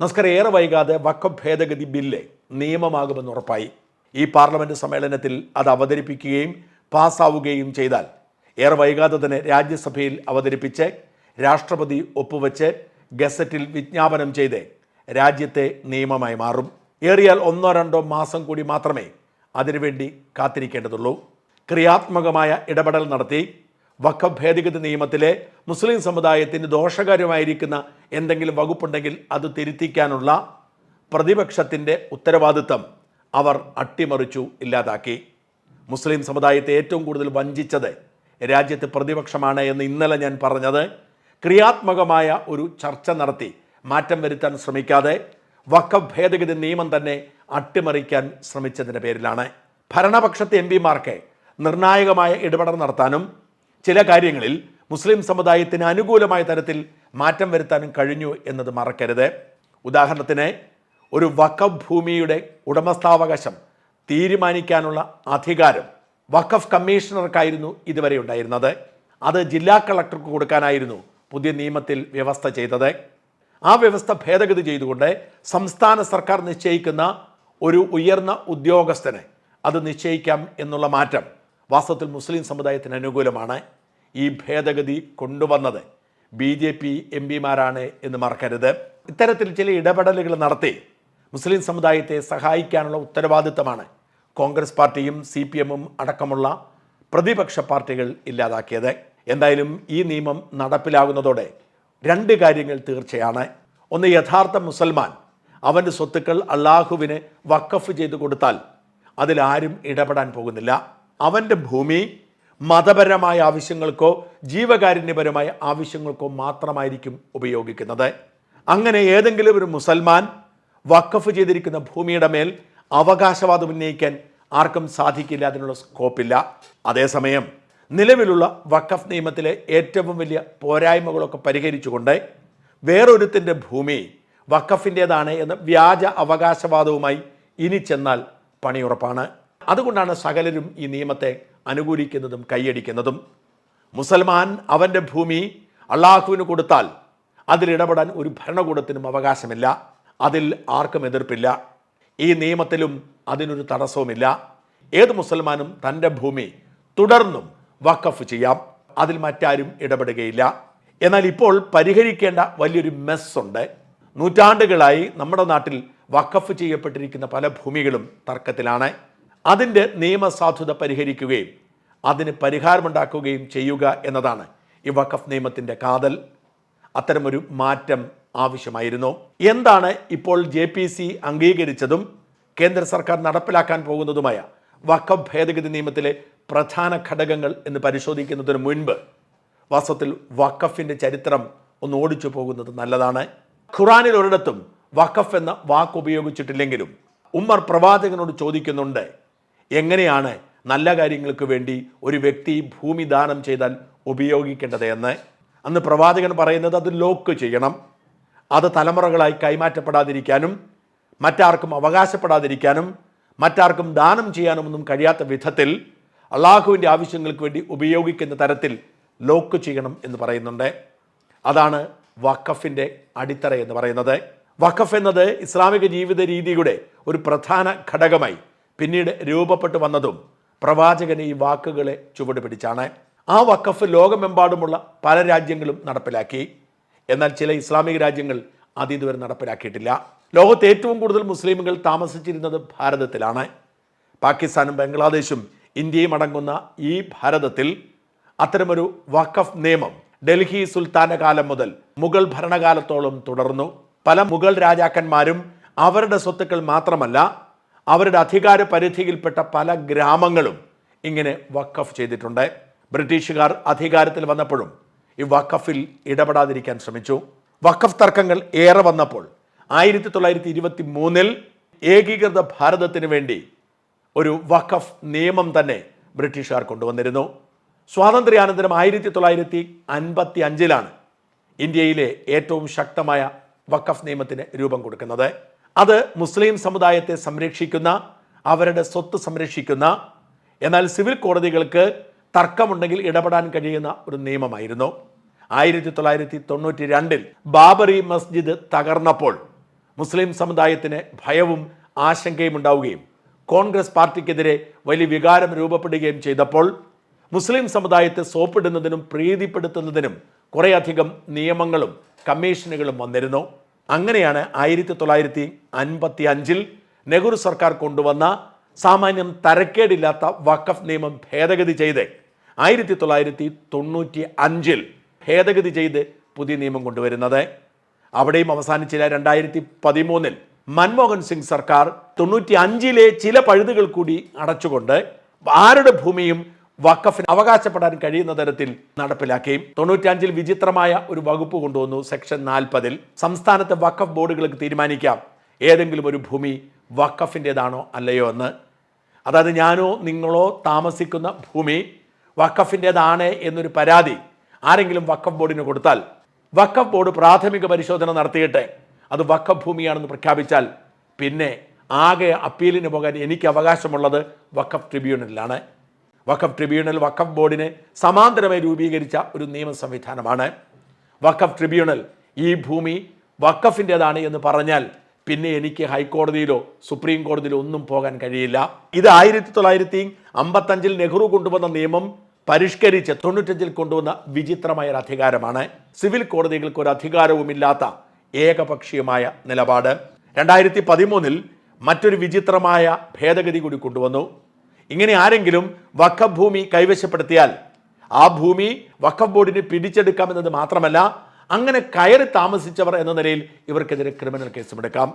നമസ്കാരം. ഏറെ വൈകാതെ വക്കം ഭേദഗതി ബില്ല് നിയമമാകുമെന്ന് ഉറപ്പായി. ഈ പാർലമെന്റ് സമ്മേളനത്തിൽ അത് അവതരിപ്പിക്കുകയും പാസ്സാവുകയും ചെയ്താൽ ഏറെ വൈകാതെ തന്നെ രാജ്യസഭയിൽ അവതരിപ്പിച്ച് രാഷ്ട്രപതി ഒപ്പുവെച്ച് ഗസറ്റിൽ വിജ്ഞാപനം ചെയ്ത് രാജ്യത്തെ നിയമമായി മാറും. ഏറിയാൽ ഒന്നോ രണ്ടോ മാസം കൂടി മാത്രമേ അതിനുവേണ്ടി കാത്തിരിക്കേണ്ടതുള്ളൂ. ക്രിയാത്മകമായ ഇടപെടൽ നടത്തി വഖഫ് ഭേദഗതി നിയമത്തിലെ മുസ്ലിം സമുദായത്തിന് ദോഷകരമായിരിക്കുന്ന എന്തെങ്കിലും വകുപ്പുണ്ടെങ്കിൽ അത് തിരുത്തിക്കാനുള്ള പ്രതിപക്ഷത്തിന്റെ ഉത്തരവാദിത്തം അവർ അട്ടിമറിച്ചു ഇല്ലാതാക്കി. മുസ്ലിം സമുദായത്തെ ഏറ്റവും കൂടുതൽ വഞ്ചിച്ചത് രാജ്യത്ത് പ്രതിപക്ഷമാണ് എന്ന് ഇന്നലെ ഞാൻ പറഞ്ഞത്. ക്രിയാത്മകമായ ഒരു ചർച്ച നടത്തി. മാറ്റം വരുത്താൻ ശ്രമിക്കാതെ വക്ക ഭേദഗതി നിയമം തന്നെ അട്ടിമറിക്കാൻ ശ്രമിച്ചതിന്റെ പേരിലാണ്. ഭരണപക്ഷത്തെ എം പിമാർക്ക് നിർണായകമായ ഇടപെടൽ നടത്താനും ചില കാര്യങ്ങളിൽ മുസ്ലിം സമുദായത്തിന് അനുകൂലമായ തരത്തിൽ മാറ്റം വരുത്താനും കഴിഞ്ഞു എന്നത് മറക്കരുത്. ഉദാഹരണത്തിന് ഒരു വഖഫ് ഭൂമിയുടെ ഉടമസ്ഥാവകാശം തീരുമാനിക്കാനുള്ള അധികാരം വഖഫ് കമ്മീഷണർക്കായിരുന്നു ഇതുവരെ ഉണ്ടായിരുന്നത്. അത് ജില്ലാ കളക്ടർക്ക് കൊടുക്കാനായിരുന്നു പുതിയ നിയമത്തിൽ വ്യവസ്ഥ ചെയ്തത്. ആ വ്യവസ്ഥ ഭേദഗതി ചെയ്തുകൊണ്ട് സംസ്ഥാന സർക്കാർ നിശ്ചയിക്കുന്ന ഒരു ഉയർന്ന ഉദ്യോഗസ്ഥന് അത് നിശ്ചയിക്കാം എന്നുള്ള മാറ്റം വാസ്തവത്തിൽ മുസ്ലിം സമുദായത്തിന് അനുകൂലമാണ്. ഈ ഭേദഗതി കൊണ്ടുവന്നത്. ബി ജെ പി എം പിമാരാണ് എന്ന് മറക്കരുത്. ഇത്തരത്തിൽ ചില ഇടപെടലുകൾ നടത്തി മുസ്ലിം സമുദായത്തെ സഹായിക്കാനുള്ള ഉത്തരവാദിത്തമാണ് കോൺഗ്രസ് പാർട്ടിയും സി പി എമ്മും അടക്കമുള്ള പ്രതിപക്ഷ പാർട്ടികൾ ഇല്ലാതാക്കിയത്. എന്തായാലും ഈ നിയമം നടപ്പിലാകുന്നതോടെ രണ്ട് കാര്യങ്ങൾ തീർച്ചയാണ്. ഒന്ന് യഥാർത്ഥ മുസൽമാൻ അവന്റെ സ്വത്തുക്കൾ അള്ളാഹുവിന് വക്കഫ് ചെയ്തു കൊടുത്താൽ അതിലാരും ഇടപെടാൻ പോകുന്നില്ല. അവന്റെ ഭൂമി മതപരമായ ആവശ്യങ്ങൾക്കോ ജീവകാരുണ്യപരമായ ആവശ്യങ്ങൾക്കോ മാത്രമായിരിക്കും ഉപയോഗിക്കുന്നത്. അങ്ങനെ ഏതെങ്കിലും ഒരു മുസൽമാൻ വക്കഫ് ചെയ്തിരിക്കുന്ന ഭൂമിയുടെ മേൽ അവകാശവാദം ഉന്നയിക്കാൻ ആർക്കും സാധിക്കില്ല അതിനുള്ള സ്കോപ്പില്ല. അതേസമയം നിലവിലുള്ള വഖഫ് നിയമത്തിലെ ഏറ്റവും വലിയ പോരായ്മകളൊക്കെ പരിഹരിച്ചുകൊണ്ട് വേറൊരുത്തിന്റെ ഭൂമി വഖഫിന്റേതാണ് എന്ന വ്യാജ അവകാശവാദവുമായി ഇനി ചെന്നാൽ പണിയുറപ്പാണ്. അതുകൊണ്ടാണ് സകലരും ഈ നിയമത്തെ അനുകൂലിക്കുന്നതും കൈയടിക്കുന്നതും. മുസൽമാൻ അവന്റെ ഭൂമി അള്ളാഹുവിന് കൊടുത്താൽ അതിലിടപെടാൻ ഒരു ഭരണകൂടത്തിനും അവകാശമില്ല. അതിൽ ആർക്കും എതിർപ്പില്ല. ഈ നിയമത്തിലും അതിനൊരു തടസ്സവുമില്ല. ഏത് മുസൽമാനും തന്റെ ഭൂമി തുടർന്നും വഖഫ് ചെയ്യാം. അതിൽ മറ്റാരും ഇടപെടുകയില്ല. എന്നാൽ ഇപ്പോൾ പരിഹരിക്കേണ്ട വലിയൊരു മെസ്സുണ്ട് നൂറ്റാണ്ടുകളായി നമ്മുടെ നാട്ടിൽ വഖഫ് ചെയ്യപ്പെട്ടിരിക്കുന്ന പല ഭൂമികളും തർക്കത്തിലാണ്. അതിന്റെ നിയമസാധുത പരിഹരിക്കുകയും അതിന് പരിഹാരമുണ്ടാക്കുകയും ചെയ്യുക എന്നതാണ് ഈ വഖഫ് നിയമത്തിന്റെ കാതൽ. അത്തരമൊരു മാറ്റം ആവശ്യമായിരുന്നു. എന്താണ് ഇപ്പോൾ ജെ പി സി അംഗീകരിച്ചതും കേന്ദ്ര സർക്കാർ നടപ്പിലാക്കാൻ പോകുന്നതുമായ വഖഫ് ഭേദഗതി നിയമത്തിലെ പ്രധാന ഘടകങ്ങൾ എന്ന് പരിശോധിക്കുന്നതിന് മുൻപ് വാസ്തവത്തിൽ വഖഫിന്റെ ചരിത്രം ഒന്ന് ഓടിച്ചു പോകുന്നത് നല്ലതാണ്. ഖുറാനിൽ ഒരിടത്തും വഖഫ് എന്ന വാക്ക് ഉപയോഗിച്ചിട്ടില്ലെങ്കിലും ഉമ്മർ പ്രവാചകനോട് ചോദിക്കുന്നുണ്ട് എങ്ങനെയാണ് നല്ല കാര്യങ്ങൾക്ക് വേണ്ടി ഒരു വ്യക്തി ഭൂമി ദാനം ചെയ്താൽ ഉപയോഗിക്കേണ്ടത് എന്ന്? അന്ന് പ്രവാചകൻ പറയുന്നത് അത് ലോക്ക് ചെയ്യണം. അത് തലമുറകളായി കൈമാറ്റപ്പെടാതിരിക്കാനും മറ്റാർക്കും അവകാശപ്പെടാതിരിക്കാനും മറ്റാർക്കും ദാനം ചെയ്യാനുമൊന്നും കഴിയാത്ത വിധത്തിൽ അള്ളാഹുവിന്റെ ആവശ്യങ്ങൾക്ക് വേണ്ടി ഉപയോഗിക്കുന്ന തരത്തിൽ ലോക്ക് ചെയ്യണം എന്ന് പറയുന്നുണ്ട്. അതാണ് വഖഫിന്റെ അടിത്തറ എന്ന് പറയുന്നത്. വഖഫ് എന്നത് ഇസ്ലാമിക ജീവിത രീതിയുടെ ഒരു പ്രധാന ഘടകമായി പിന്നീട് രൂപപ്പെട്ടു വന്നതും പ്രവാചകൻ ഈ വാക്കുകളെ ചുവട് പിടിച്ചാണ്. ആ വഖഫ് ലോകമെമ്പാടുമുള്ള പല രാജ്യങ്ങളും നടപ്പിലാക്കി. എന്നാൽ ചില ഇസ്ലാമിക രാജ്യങ്ങൾ അത് ഇതുവരെ നടപ്പിലാക്കിയിട്ടില്ല. ലോകത്ത് ഏറ്റവും കൂടുതൽ മുസ്ലിമുകൾ താമസിച്ചിരുന്നത് ഭാരതത്തിലാണ്. പാകിസ്ഥാനും ബംഗ്ലാദേശും ഇന്ത്യയും അടങ്ങുന്ന ഈ ഭാരതത്തിൽ അത്തരമൊരു വഖഫ് നിയമം ഡൽഹി സുൽത്താന കാലം മുതൽ മുഗൾ ഭരണകാലത്തോളം തുടർന്നു. പല മുഗൾ രാജാക്കന്മാരും അവരുടെ സ്വത്തുക്കൾ മാത്രമല്ല അവരുടെ അധികാര പരിധിയിൽപ്പെട്ട പല ഗ്രാമങ്ങളും ഇങ്ങനെ വഖഫ് ചെയ്തിട്ടുണ്ട്. ബ്രിട്ടീഷുകാർ അധികാരത്തിൽ വന്നപ്പോഴും ഈ വഖഫിൽ ഇടപെടാതിരിക്കാൻ ശ്രമിച്ചു. വഖഫ് തർക്കങ്ങൾ ഏറെ വന്നപ്പോൾ ആയിരത്തി തൊള്ളായിരത്തി ഇരുപത്തി മൂന്നിൽ ഏകീകൃത ഭാരതത്തിന് വേണ്ടി ഒരു വഖഫ് നിയമം തന്നെ ബ്രിട്ടീഷുകാർ കൊണ്ടുവന്നിരുന്നു. സ്വാതന്ത്ര്യാനന്തരം ആയിരത്തി തൊള്ളായിരത്തി അൻപത്തി അഞ്ചിലാണ് ഇന്ത്യയിലെ ഏറ്റവും ശക്തമായ വഖഫ് നിയമത്തിന് രൂപം കൊടുക്കുന്നത്. അത് മുസ്ലിം സമുദായത്തെ സംരക്ഷിക്കുന്ന അവരുടെ സ്വത്ത് സംരക്ഷിക്കുന്ന എന്നാൽ സിവിൽ കോടതികൾക്ക് തർക്കമുണ്ടെങ്കിൽ ഇടപെടാൻ കഴിയുന്ന ഒരു നിയമമായിരുന്നു. ആയിരത്തി തൊള്ളായിരത്തി തൊണ്ണൂറ്റി രണ്ടിൽ ബാബറി മസ്ജിദ് തകർന്നപ്പോൾ മുസ്ലിം സമുദായത്തിന് ഭയവും ആശങ്കയും ഉണ്ടാവുകയും കോൺഗ്രസ് പാർട്ടിക്കെതിരെ വലിയ വികാരം രൂപപ്പെടുകയും ചെയ്തപ്പോൾ മുസ്ലിം സമുദായത്തെ സോപ്പിടുന്നതിനും പ്രീതിപ്പെടുത്തുന്നതിനും കുറേയധികം നിയമങ്ങളും കമ്മീഷനുകളും വന്നിരുന്നു. അങ്ങനെയാണ് ആയിരത്തി തൊള്ളായിരത്തി അൻപത്തി അഞ്ചിൽ നെഹ്റു സർക്കാർ കൊണ്ടുവന്ന സാമാന്യം തരക്കേടില്ലാത്ത വഖഫ് നിയമം ഭേദഗതി ചെയ്ത് ആയിരത്തി തൊള്ളായിരത്തി തൊണ്ണൂറ്റി അഞ്ചിൽ ഭേദഗതി ചെയ്ത് പുതിയ നിയമം കൊണ്ടുവരുന്നത്. അവിടെയും അവസാനിച്ചില്ല രണ്ടായിരത്തി പതിമൂന്നിൽ മൻമോഹൻ സിംഗ് സർക്കാർ തൊണ്ണൂറ്റി അഞ്ചിലെ ചില പഴുതുകൾ കൂടി അടച്ചുകൊണ്ട് ആരുടെ ഭൂമിയും വഖഫിന് അവകാശപ്പെടാൻ കഴിയുന്ന തരത്തിൽ നടപ്പിലാക്കി തൊണ്ണൂറ്റഞ്ചിൽ വിചിത്രമായ ഒരു വകുപ്പ് കൊണ്ടുവന്നു സെക്ഷൻ നാൽപ്പതിൽ. സംസ്ഥാനത്തെ വഖഫ് ബോർഡുകൾക്ക് തീരുമാനിക്കാം. ഏതെങ്കിലും ഒരു ഭൂമി വഖഫിന്റെതാണോ അല്ലയോ എന്ന്. അതായത് ഞാനോ നിങ്ങളോ താമസിക്കുന്ന ഭൂമി വഖഫിന്റെതാണ് എന്നൊരു പരാതി ആരെങ്കിലും വഖഫ് ബോർഡിന് കൊടുത്താൽ വഖഫ് ബോർഡ് പ്രാഥമിക പരിശോധന നടത്തിയിട്ട് അത് വഖഫ് ഭൂമിയാണെന്ന് പ്രഖ്യാപിച്ചാൽ പിന്നെ ആകെ അപ്പീലിന് പോകാൻ എനിക്ക് അവകാശമുള്ളത് വഖഫ് ട്രിബ്യൂണലിലാണ്. വഖഫ് ട്രിബ്യൂണൽ വഖഫ് ബോർഡിനെ സമാന്തരമായി രൂപീകരിച്ച ഒരു നിയമ സംവിധാനമാണ്. വഖഫ് ട്രിബ്യൂണൽ ഈ ഭൂമി വഖഫിന്റെതാണ് എന്ന് പറഞ്ഞാൽ പിന്നെ എനിക്ക് ഹൈക്കോടതിയിലോ സുപ്രീം കോടതിയിലോ ഒന്നും പോകാൻ കഴിയില്ല. ഇത് ആയിരത്തി തൊള്ളായിരത്തി അമ്പത്തഞ്ചിൽ നെഹ്റു കൊണ്ടുവന്ന നിയമം പരിഷ്കരിച്ച് തൊണ്ണൂറ്റഞ്ചിൽ കൊണ്ടുവന്ന വിചിത്രമായ ഒരു അധികാരമാണ്. സിവിൽ കോടതികൾക്ക് ഒരു അധികാരവുമില്ലാത്ത ഏകപക്ഷീയമായ നിലപാട്. രണ്ടായിരത്തി പതിമൂന്നിൽ മറ്റൊരു വിചിത്രമായ ഭേദഗതി കൂടി കൊണ്ടുവന്നു. ഇങ്ങനെ ആരെങ്കിലും വഖഫ് ഭൂമി കൈവശപ്പെടുത്തിയാൽ ആ ഭൂമി വഖഫ് ബോർഡിന് പിടിച്ചെടുക്കാമെന്നത് മാത്രമല്ല അങ്ങനെ കയറി താമസിച്ചവർ എന്ന നിലയിൽ ഇവർക്കെതിരെ ക്രിമിനൽ കേസുമെടുക്കാം.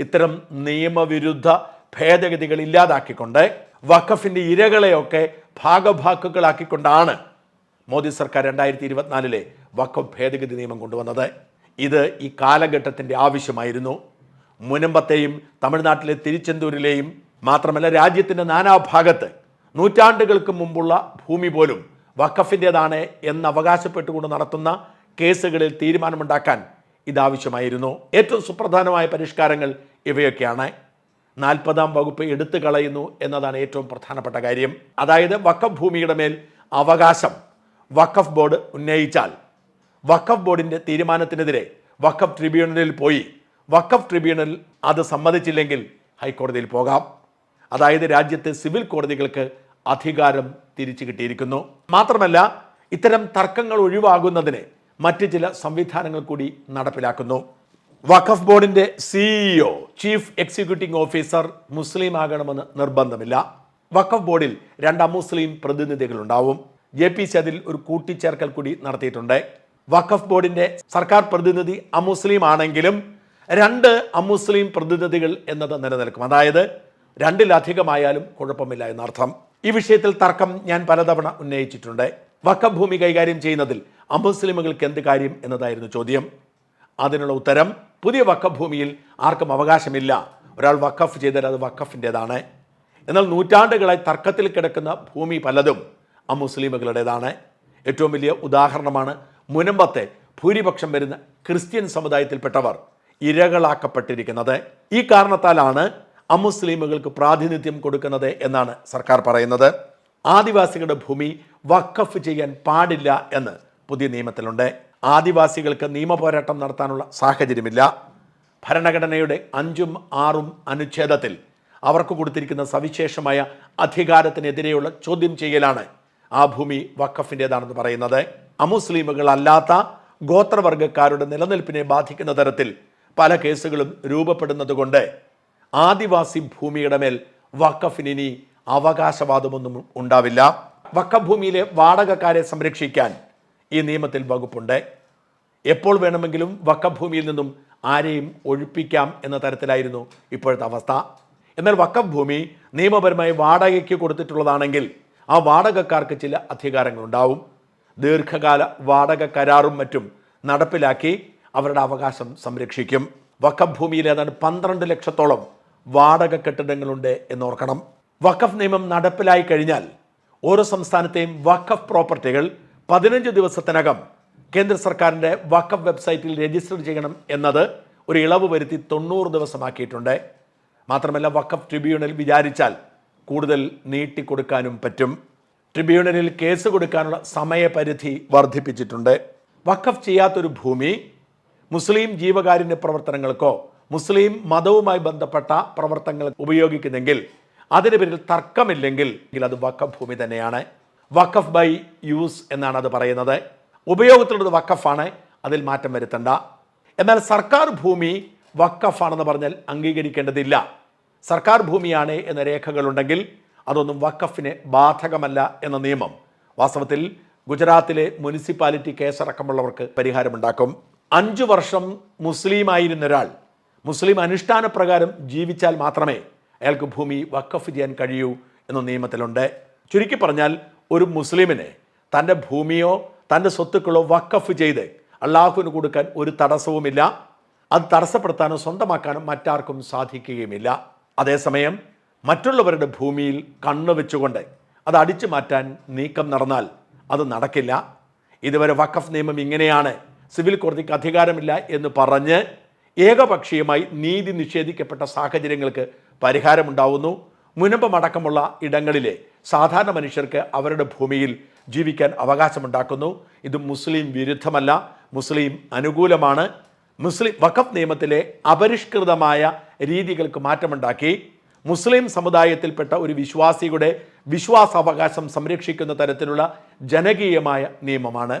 ഇത്തരം നിയമവിരുദ്ധ ഭേദഗതികൾ ഇല്ലാതാക്കിക്കൊണ്ട് വഖഫിന്റെ ഇരകളെയൊക്കെ ഭാഗഭാക്കുകളാക്കിക്കൊണ്ടാണ് മോദി സർക്കാർ രണ്ടായിരത്തി ഇരുപത്തിനാലിലെ വഖഫ് ഭേദഗതി നിയമം കൊണ്ടുവന്നത്. ഇത് ഈ കാലഘട്ടത്തിന്റെ ആവശ്യമായിരുന്നു. മുനമ്പത്തെയും തമിഴ്നാട്ടിലെ തിരുച്ചെന്തൂരിലെയും മാത്രമല്ല രാജ്യത്തിന്റെ നാനാഭാഗത്ത് നൂറ്റാണ്ടുകൾക്ക് മുമ്പുള്ള ഭൂമി പോലും വഖഫിന്റെതാണ് എന്ന് അവകാശപ്പെട്ടുകൊണ്ട് നടത്തുന്ന കേസുകളിൽ തീരുമാനമുണ്ടാക്കാൻ ഇതാവശ്യമായിരുന്നു. ഏറ്റവും സുപ്രധാനമായ പരിഷ്കാരങ്ങൾ ഇവയൊക്കെയാണ്. നാൽപ്പതാം വകുപ്പ് എടുത്തു കളയുന്നു എന്നതാണ് ഏറ്റവും പ്രധാനപ്പെട്ട കാര്യം. അതായത് വഖഫ് ഭൂമിയുടെ മേൽ അവകാശം വഖഫ് ബോർഡ് ഉന്നയിച്ചാൽ വഖഫ് ബോർഡിന്റെ തീരുമാനത്തിനെതിരെ വഖഫ് ട്രിബ്യൂണലിൽ പോയി വഖഫ് ട്രിബ്യൂണൽ അത് സമ്മതിച്ചില്ലെങ്കിൽ ഹൈക്കോടതിയിൽ പോകാം. അതായത് രാജ്യത്തെ സിവിൽ കോടതികൾക്ക് അധികാരം തിരിച്ചു കിട്ടിയിരിക്കുന്നു. മാത്രമല്ല ഇത്തരം തർക്കങ്ങൾ ഒഴിവാകുന്നതിന് മറ്റ് ചില സംവിധാനങ്ങൾ കൂടി നടപ്പിലാക്കുന്നു. വഖഫ് ബോർഡിന്റെ സിഇഒ ചീഫ് എക്സിക്യൂട്ടീവ് ഓഫീസർ മുസ്ലിം ആകണമെന്ന് നിർബന്ധമില്ല. വഖഫ് ബോർഡിൽ രണ്ട് അമുസ്ലിം പ്രതിനിധികളുണ്ടാവും ജെ പി സി അതിൽ ഒരു കൂട്ടിച്ചേർക്കൽ കൂടി നടത്തിയിട്ടുണ്ട്. വഖഫ് ബോർഡിന്റെ സർക്കാർ പ്രതിനിധി അമുസ്ലിം ആണെങ്കിലും രണ്ട് അമുസ്ലിം പ്രതിനിധികൾ എന്നത് നിലനിൽക്കും. അതായത് രണ്ടിലധികമായാലും കുഴപ്പമില്ല എന്നർത്ഥം. ഈ വിഷയത്തിൽ തർക്കം ഞാൻ പലതവണ ഉന്നയിച്ചിട്ടുണ്ട്. വക്കഭൂമി ഭൂമി കൈകാര്യം ചെയ്യുന്നതിൽ അമുസ്ലിമുകൾക്ക് എന്ത് കാര്യം എന്നതായിരുന്നു ചോദ്യം. അതിനുള്ള ഉത്തരം പുതിയ വക്കഭൂമിയിൽ ഭൂമിയിൽ ആർക്കും അവകാശമില്ല. ഒരാൾ വഖഫ് ചെയ്താൽ അത് വഖഫിന്റെതാണ്. എന്നാൽ നൂറ്റാണ്ടുകളായി തർക്കത്തിൽ കിടക്കുന്ന ഭൂമി പലതും അമുസ്ലിമുകളുടേതാണ്. ഏറ്റവും വലിയ ഉദാഹരണമാണ് മുനമ്പത്തെ ഭൂരിപക്ഷം വരുന്ന ക്രിസ്ത്യൻ സമുദായത്തിൽപ്പെട്ടവർ ഇരകളാക്കപ്പെട്ടിരിക്കുന്നത്. ഈ കാരണത്താലാണ് അമുസ്ലിമുകൾക്ക് പ്രാതിനിധ്യം കൊടുക്കുന്നത് എന്നാണ് സർക്കാർ പറയുന്നത്. ആദിവാസികളുടെ ഭൂമി വഖഫ് ചെയ്യാൻ പാടില്ല എന്ന് പുതിയ നിയമത്തിലുണ്ട്. ആദിവാസികൾക്ക് നിയമപോരാട്ടം നടത്താനുള്ള സാഹചര്യമില്ല. ഭരണഘടനയുടെ അഞ്ചും ആറും അനുച്ഛേദത്തിൽ അവർക്ക് കൊടുത്തിരിക്കുന്ന സവിശേഷമായ അധികാരത്തിനെതിരെയുള്ള ചോദ്യം ചെയ്യലാണ് ആ ഭൂമി വഖഫിന്റേതാണെന്ന് പറയുന്നത്. അമുസ്ലിമുകളല്ലാത്ത ഗോത്രവർഗക്കാരുടെ നിലനിൽപ്പിനെ ബാധിക്കുന്ന തരത്തിൽ പല കേസുകളും രൂപപ്പെടുന്നത് കൊണ്ട് ആദിവാസി ഭൂമിയുടെ മേൽ ഇനി അവകാശവാദമൊന്നും ഉണ്ടാവില്ല. വഖഫ് ഭൂമിയിലെ വാടകക്കാരെ സംരക്ഷിക്കാൻ ഈ നിയമത്തിൽ വകുപ്പുണ്ട്. എപ്പോൾ വേണമെങ്കിലും വഖഫ് ഭൂമിയിൽ നിന്നും ആരെയും ഒഴിപ്പിക്കാം എന്ന തരത്തിലായിരുന്നു ഇപ്പോഴത്തെ അവസ്ഥ. എന്നാൽ വഖഫ് ഭൂമി നിയമപരമായി വാടകയ്ക്ക് കൊടുത്തിട്ടുള്ളതാണെങ്കിൽ ആ വാടകക്കാർക്ക് ചില അധികാരങ്ങളുണ്ടാവും. ദീർഘകാല വാടക കരാറും മറ്റും നടപ്പിലാക്കി അവരുടെ അവകാശം സംരക്ഷിക്കും. വഖഫ് ഭൂമിയിൽ ഏതാണ്ട് പന്ത്രണ്ട് ലക്ഷത്തോളം വാടക കെട്ടിടങ്ങളുണ്ട് എന്നോർക്കണം. വഖഫ് നിയമം നടപ്പിലായി കഴിഞ്ഞാൽ ഓരോ സംസ്ഥാനത്തെയും വഖഫ് പ്രോപ്പർട്ടികൾ പതിനഞ്ച് ദിവസത്തിനകം കേന്ദ്ര സർക്കാരിന്റെ വഖഫ് വെബ്സൈറ്റിൽ രജിസ്റ്റർ ചെയ്യണം എന്നത് ഒരു ഇളവ് വരുത്തി തൊണ്ണൂറ് ദിവസമാക്കിയിട്ടുണ്ട്. മാത്രമല്ല വഖഫ് ട്രിബ്യൂണൽ വിചാരിച്ചാൽ കൂടുതൽ നീട്ടിക്കൊടുക്കാനും പറ്റും. ട്രിബ്യൂണലിൽ കേസ് കൊടുക്കാനുള്ള സമയപരിധി വർദ്ധിപ്പിച്ചിട്ടുണ്ട്. വഖഫ് ചെയ്യാത്തൊരു ഭൂമി മുസ്ലിം ജീവകാരുണ്യ പ്രവർത്തനങ്ങൾക്കോ മുസ്ലിം മതവുമായി ബന്ധപ്പെട്ട പ്രവർത്തനങ്ങൾ ഉപയോഗിക്കുന്നെങ്കിൽ അതിന് പേരിൽ തർക്കമില്ലെങ്കിൽ അത് വഖഫ് ഭൂമി തന്നെയാണ്. വഖഫ് ബൈ യൂസ് എന്നാണ് അത് പറയുന്നത്. ഉപയോഗത്തിലുള്ളത് വഖഫാണ് അതിൽ മാറ്റം വരുത്തണ്ട. എന്നാൽ സർക്കാർ ഭൂമി വഖഫാണെന്ന് പറഞ്ഞാൽ അംഗീകരിക്കേണ്ടതില്ല. സർക്കാർ ഭൂമിയാണ് എന്ന രേഖകളുണ്ടെങ്കിൽ അതൊന്നും വഖഫിന് ബാധകമല്ല എന്ന നിയമം വാസ്തവത്തിൽ ഗുജറാത്തിലെ മുനിസിപ്പാലിറ്റി കേസടക്കമുള്ളവർക്ക് പരിഹാരമുണ്ടാക്കും. അഞ്ചു വർഷം മുസ്ലിമായിരുന്ന ഒരാൾ മുസ്ലിം അനുഷ്ഠാന പ്രകാരം ജീവിച്ചാൽ മാത്രമേ അയാൾക്ക് ഭൂമി വക്കഫ് ചെയ്യാൻ കഴിയൂ എന്ന നിയമത്തിലുണ്ട്. ചുരുക്കി പറഞ്ഞാൽ ഒരു മുസ്ലിമിനെ തന്റെ ഭൂമിയോ തന്റെ സ്വത്തുക്കളോ വക്കഫ് ചെയ്ത് അള്ളാഹുവിന് കൊടുക്കാൻ ഒരു തടസ്സവുമില്ല. അത് തടസ്സപ്പെടുത്താനോ സ്വന്തമാക്കാനോ മറ്റാർക്കും സാധിക്കുകയുമില്ല. അതേസമയം മറ്റുള്ളവരുടെ ഭൂമിയിൽ കണ്ണ് വെച്ചുകൊണ്ട് അത് അടിച്ചു മാറ്റാൻ നീക്കം നടന്നാൽ അത് നടക്കില്ല. ഇതുവരെ വഖഫ് നിയമം ഇങ്ങനെയാണ്. സിവിൽ കോടതിക്ക് അധികാരമില്ല എന്ന് പറഞ്ഞ് ഏകപക്ഷീയമായി നീതി നിഷേധിക്കപ്പെട്ട സാഹചര്യങ്ങൾക്ക് പരിഹാരമുണ്ടാവുന്നു. മുനമ്പമടക്കമുള്ള ഇടങ്ങളിലെ സാധാരണ മനുഷ്യർക്ക് അവരുടെ ഭൂമിയിൽ ജീവിക്കാൻ അവകാശമുണ്ടാക്കുന്നു. ഇത് മുസ്ലിം വിരുദ്ധമല്ല മുസ്ലിം അനുകൂലമാണ്. മുസ്ലിം വഖഫ് നിയമത്തിലെ അപരിഷ്കൃതമായ രീതികൾക്ക് മാറ്റമുണ്ടാക്കി. മുസ്ലിം സമുദായത്തിൽപ്പെട്ട ഒരു വിശ്വാസിയുടെ വിശ്വാസാവകാശം സംരക്ഷിക്കുന്ന തരത്തിലുള്ള ജനകീയമായ നിയമമാണ്.